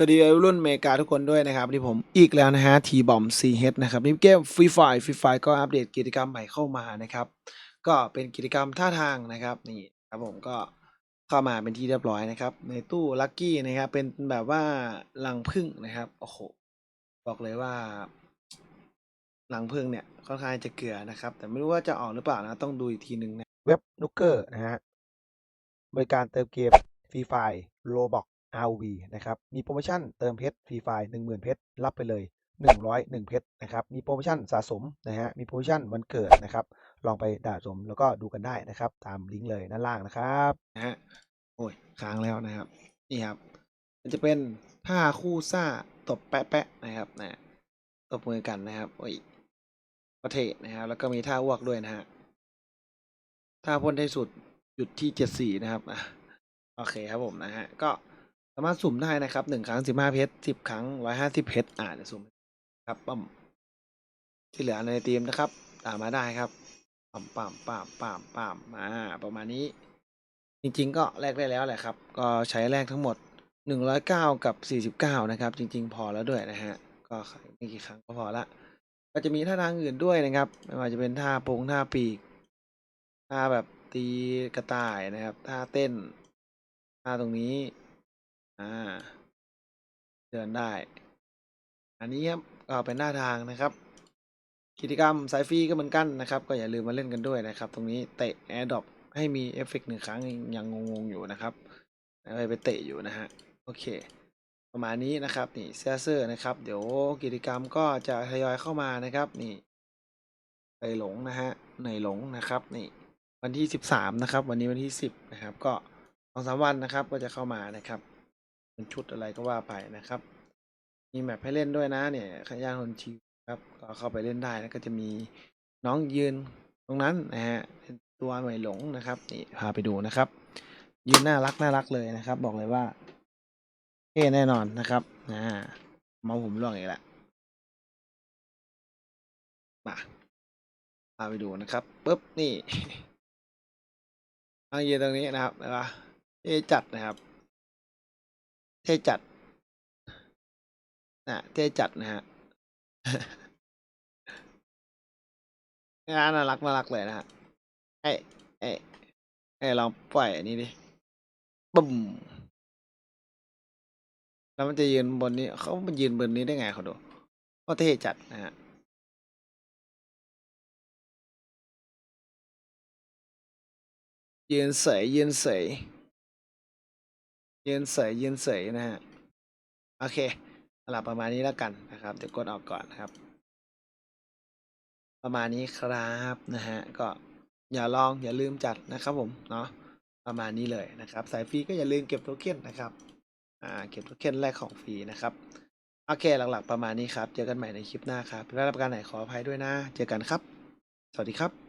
สวัสดีรุ่นเมกาทุกคนด้วยนะครับที่ผมอีกแล้วนะฮะทีบอมซีเฮดนะครับนี่เกมฟรีไฟฟรีไฟก็อัปเดตกิจกรรมใหม่เข้ามานะครับ ก็เป็นกิจกรรมท่าทางนะครับนี่ครับผมก็เข้ามาเป็นที่เรียบร้อยนะครับ ในตู้ลัคกี้นะครับเป็นแบบว่าลังพึ่งนะครับโอ้โหบอกเลยว่าลังพึ่งเนี่ยค่อนข้างจะเกลือนะครับ แต่ไม่รู้ว่าจะออกหรือเปล่านะต้องดูอีกทีหนึ่งนะเว็บนุกเกอร์นะฮะบริการเติมเกมฟรีไฟโลบอก RV นะครับ มีโปรโมชั่นเติมเพชรฟรีไฟหนึ่งหมื่นเพชร รับไปเลย 101 เพชรนะครับ มีโปรโมชั่นสะสมนะฮะ มีโปรโมชั่นวันเกิดนะครับ ลองไปด่าสมแล้วก็ดูกันได้นะครับ ตามลิงก์เลยด้านล่างนะครับนะฮะ โอ้ยค้างแล้วนะครับ นี่ครับ มันจะเป็นท่าคู่ซ่าตบแปะๆนะครับนะตบมือกันนะครับ โอ้ยประเทศนะครับ แล้วก็มีท่าอ้วกด้วยนะฮะถ้าพ่นได้สุดหยุดที่เจ็ดสี่นะครับ โอเคครับผมนะฮะ ก็ามารถสุ่มได้นะครับหนึ่งครั้งสิบห้าเพชรสิบครั้งร้อยห้าสิบเพชรอ่าเดี๋ยวสุ่มครับปั๊มที่เหลือในทีมนะครับตามมาได้ครับปั๊มปั๊มปั๊มปั๊มปั๊มมาประมาณนี้ จริง ๆ ก็แลกได้แล้วแหละครับ ก็ใช้แลกทั้งหมดหนึ่งร้อยเก้ากับสี่สิบเก้านะครับ จริง ๆ พอแล้วด้วยนะฮะก็ไม่กี่ครั้งก็พอละก็จะมีท่าทางอื่นด้วยนะครับ ไม่ว่าจะเป็นท่าโปงท่าปีกท่าแบบตีกระต่ายนะครับท่าเต้นท่าตรงนี้ อ่า เดินได้ อันนี้ครับก็เป็นหน้าทางนะครับ กิจกรรมสายฟรีก็เหมือนกันนะครับ ก็อย่าลืมมาเล่นกันด้วยนะครับ ตรงนี้เตะแอร์ดรอปให้มีเอฟเฟกหนึ่งครั้งยังงงๆอยู่นะครับไปไปเตะอยู่นะฮะ โอเค ประมาณนี้นะครับ นี่เสื้อเซอร์นะครับ เดี๋ยวกิจกรรมก็จะทยอยเข้ามานะครับนี่ไปหลงนะฮะในหลงนะครับ นี่ วันที่สิบสามนะครับ วันนี้วันที่สิบนะครับ ก็สองสามวันนะครับ ก็จะเข้ามานะครับ เป็นชุดอะไรก็ว่าไปนะครับ มีแมปให้เล่นด้วยนะเนี่ยขย่านคนชิวครับก็เข้าไปเล่นได้แล้วก็จะมีน้องยืนตรงนั้นนะฮะเป็นตัวหน่วยหลงนะครับนี่พาไปดูนะครับ ยืนน่ารักน่ารักเลยนะครับ บอกเลยว่าเท่แน่นอนนะครับอ่ามาผมร่วงอีกแล้วมาพาไปดูนะครับปุ๊บนี่ทางยืนตรงนี้นะครับนะเท่จัดนะครับ ท่จัดนะเท่จัดนะฮะงานน่ารักน่ารักเลยนะฮะเอ้ยเอ้ยเอ้ลองปล่อยอันนี้ดิบึ้มแล้วมันจะยืนบนนี้เขามันยืนบนนี้ได้ไงเขาดูก็เท่จัดนะฮะยืนเสยยืนเสย ยืนเสยยืนเสยนะฮะ โอเคสำหรับประมาณนี้แล้วกันนะครับ เดี๋ยวกดออกก่อนนะครับ ประมาณนี้ครับนะฮะ ก็อย่าลองอย่าลืมจัดนะครับผม เนาะประมาณนี้เลยนะครับ สายฟรีก็อย่าลืมเก็บโทเค็นนะครับ อ่า เก็บโทเค็นแรกของฟรีนะครับ โอเค หลักๆประมาณนี้ครับ เจอกันใหม่ในคลิปหน้าครับถ้ารับการไหนขออภัยด้วยนะ เจอกันครับ สวัสดีครับ